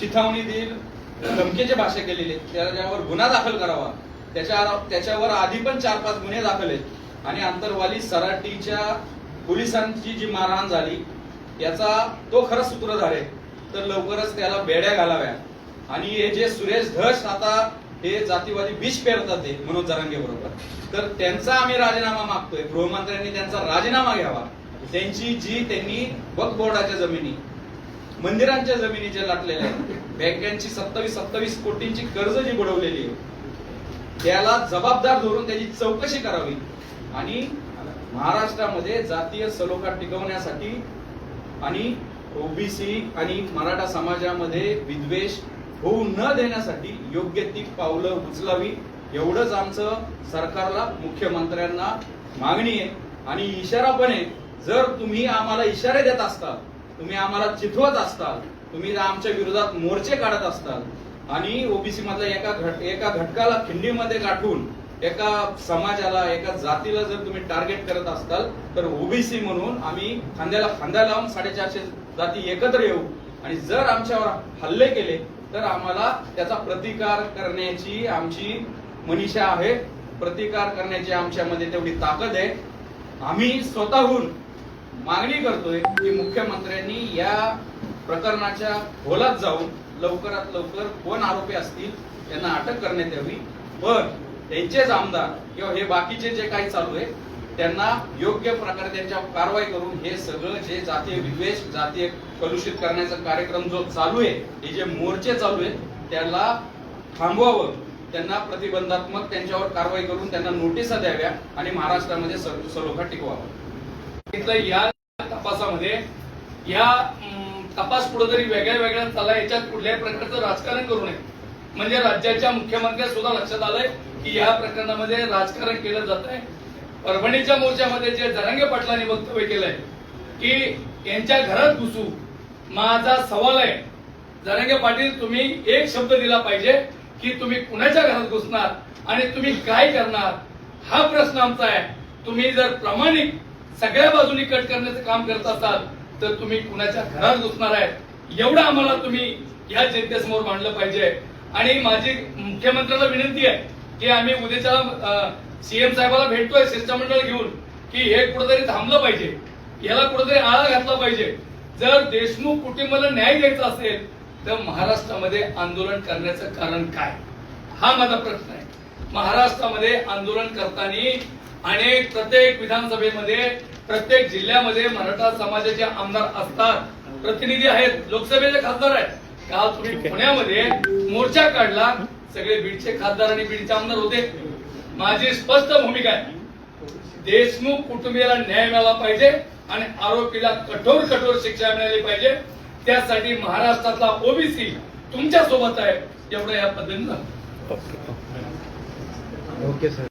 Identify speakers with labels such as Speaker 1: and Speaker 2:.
Speaker 1: चिथावणी देईल धमकीची भाषा केलेली त्याच्यावर गुन्हा दाखल करावा. त्याच्या त्याच्यावर आधी पण चार पाच गुन्हे दाखल आहेत. आणि अंतरवाली सराटीच्या पोलिसांची जी मारहाण झाली याचा तो खरा सूत्रधार आहे तर लवकरच त्याला बेड्या घालाव्या. आणि हे जे सुरेश धस आता हे जातीवादी विष पेरतात ते मनोज जरांगे बरोबर. तर त्यांचा आम्ही राजीनामा मागतोय. गृहमंत्र्यांनी त्यांचा राजीनामा घ्यावा. त्यांची जी त्यांनी वक्फ बोर्डाच्या जमिनी मंदिरांच्या जमिनी ज्या लाटलेल्या आहेत. बँकांची सत्तावीस सत्तावीस कोटींची कर्ज जी बुडवलेली आहे त्याला जबाबदार धरून त्याची चौकशी करावी. आणि महाराष्ट्रामध्ये जातीय सलोखा टिकवण्यासाठी आणि ओबीसी आणि मराठा समाजामध्ये विद्वेष होऊ न देण्यासाठी योग्य ती पावलं उचलावी. एवढंच आमचं सरकारला मुख्यमंत्र्यांना मागणी आहे. आणि इशारा पण आहे जर तुम्ही आम्हाला इशारे देत असता तुम्ही आम्हाला चिथवत असताल तुम्ही जर आमच्या विरोधात मोर्चे काढत असताल आणि ओबीसी मधल्या एका घट एका घटकाला खिंडीमध्ये गाठून एका समाजाला एका जातीला जर तुम्ही टार्गेट करत असताल तर ओबीसी म्हणून आम्ही खांद्याला खांदा लावून साडेचारशे जाती एकत्र येऊ. आणि जर आमच्यावर हल्ले केले तर आम्हाला त्याचा प्रतिकार करण्याची आमची मनीषा आहे. प्रतिकार करण्याची आमच्यामध्ये तेवढी ताकद आहे. आम्ही स्वतःहून मागणी करतोय की मुख्यमंत्र्यांनी या प्रकरणाच्या खोलात जाऊन लवकरात लवकर कोण आरोपी असतील त्यांना अटक करण्यात यावी. पण त्यांचेच आमदार किंवा हे बाकीचे जे काही चालू आहे त्यांना योग्य प्रकारे त्यांच्या कारवाई करून हे सगळं जे जातीय विद्वेष जातीय कलुषित करण्याचा कार्यक्रम जो चालू आहे हे जे मोर्चे चालू आहेत त्याला थांबवावं. त्यांना प्रतिबंधात्मक त्यांच्यावर कारवाई करून त्यांना नोटिसा द्याव्या आणि महाराष्ट्रामध्ये सलोखा टिकवावा.
Speaker 2: या तपासामध्ये. या तपास कुठेतरी वेगळ्या वेगळ्या चालला याच्यात कुठल्याही प्रकारचं राजकारण करू नये. म्हणजे राज्याच्या मुख्यमंत्र्या सुद्धा लक्षात आलंय की या प्रकरणामध्ये राजकारण केलं जात आहे परभणीच्या मोर्चामध्ये जे जरांगे पाटलांनी वक्तव्य केलंय की यांच्या घरात घुसू माझा सवाल आहे. जरांगे पाटील तुम्ही एक शब्द दिला पाहिजे की तुम्ही कुणाच्या घरात घुसणार आणि तुम्ही काय करणार? हा प्रश्न आमचा आहे. तुम्ही जर प्रामाणिक सगळ्या बाजूनी कट करण्याचं काम करत असाल तर तुम्ही कुणाच्या घरात घुसणार आहे एवढं आम्हाला तुम्ही या जनतेसमोर मांडलं पाहिजे. आणि माझी मुख्यमंत्र्याला विनंती आहे की आम्ही उद्याच्या सीएम साहेबाला भेटतोय शिष्टमंडळ घेऊन की हे कुठेतरी थांबलं पाहिजे. याला कुठेतरी आळा घातला पाहिजे. जर देशमुख कुटुंबाला न्याय द्यायचा असेल तर महाराष्ट्रामध्ये आंदोलन करण्याचं कारण काय? हा माझा प्रश्न आहे. महाराष्ट्रामध्ये आंदोलन करताना अनेक प्रत्येक विधानसभेमध्ये प्रत्येक जिल्ह्यामध्ये मराठा समाजाचे आमदार असतात. प्रतिनिधी आहेत. लोकसभेचे खासदार आहेत. काल तुम्ही पुण्यामध्ये मोर्चा काढला. सगळे बीडचे खासदार आणि बीडचे आमदार होते. माझी स्पष्ट भूमिका आहे. देशमुख कुटुंबियाला न्याय मिळाला पाहिजे आणि आरोपीला कठोर कठोर शिक्षा मिळाली पाहिजे. त्यासाठी महाराष्ट्रातला ओबीसी तुमच्यासोबत आहे. एवढं या पद्धतीनं.
Speaker 3: Okay sir.